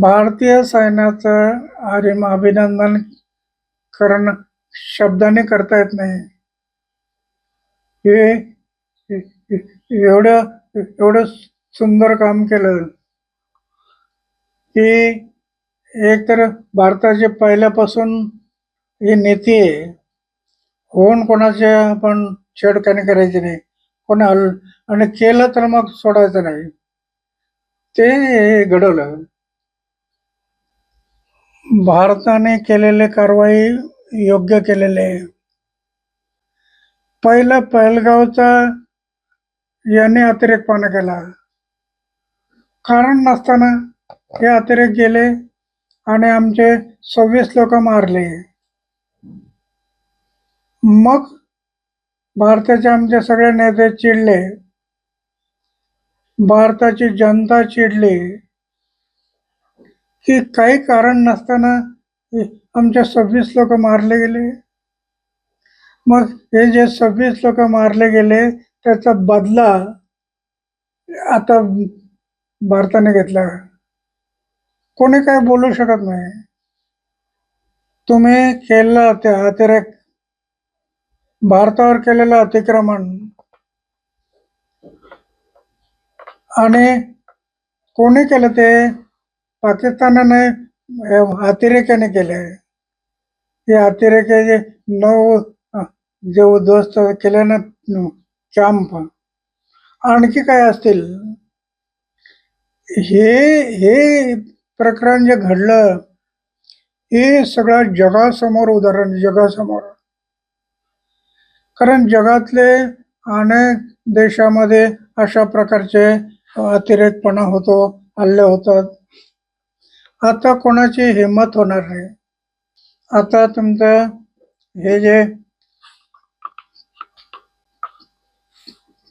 भारतीय सैन्याचं आरिम अभिनंदन करणं शब्दाने करता येत नाही. हे एवढं एवढं सुंदर काम केलं की एक तर भारताची पहिल्यापासून ही नीती आहे होऊन कोणाच्या आपण छेडखानी करायची नाही. कोणा आणि केलं तर मग सोडायचं नाही. ते घडवलं. भारताने केलेले कारवाई योग्य केलेले आहे. पहिला पहलगावचा याने अतिरेकपणा केला. कारण नसताना हे अतिरेक गेले आणि आमचे सव्वीस लोक मारले. मग भारताचे आमचे सगळे नेते चिडले. भारताची जनता चिडली. की काही कारण नसताना आमच्या सव्वीस लोक मारले गेले. मग हे जे सव्वीस लोक मारले गेले त्याचा बदला आता भारताने घेतला. कोणी काय बोलू शकत नाही. तुम्ही केलेला त्या अतिरेक भारतावर केलेलं अतिक्रमण आणि कोणी केलं ते? पाकिस्तानाने अतिरेक्याने केले. हे अतिरेके जे नऊ जे उद्ध्वस्त केले ना कॅम्प आणखी काय असतील? हे हे प्रकरण जे घडलं हे सगळं जगासमोर उदाहरण जगासमोर. कारण जगातले अनेक देशामध्ये अशा प्रकारचे अतिरेकपणा होतो हल्ले होतात. आता कोणाची हिंमत होणार नाही. आता तुमचं हे जे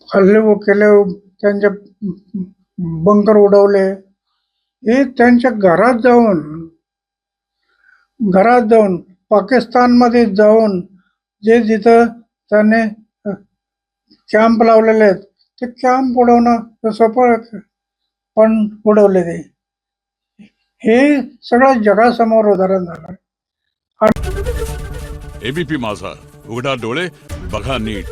हल्ले केले त्यांचे बंकर उडवले हे त्यांच्या घरात जाऊन घरात जाऊन पाकिस्तानमध्ये जाऊन जे जिथं त्याने कॅम्प लावलेले आहेत ते कॅम्प उडवणं सोपं पण उडवले ते. हे सगळं जगासमोर उदाहरण झालं. एबीपी माझा. उघडा डोळे बघा नीट.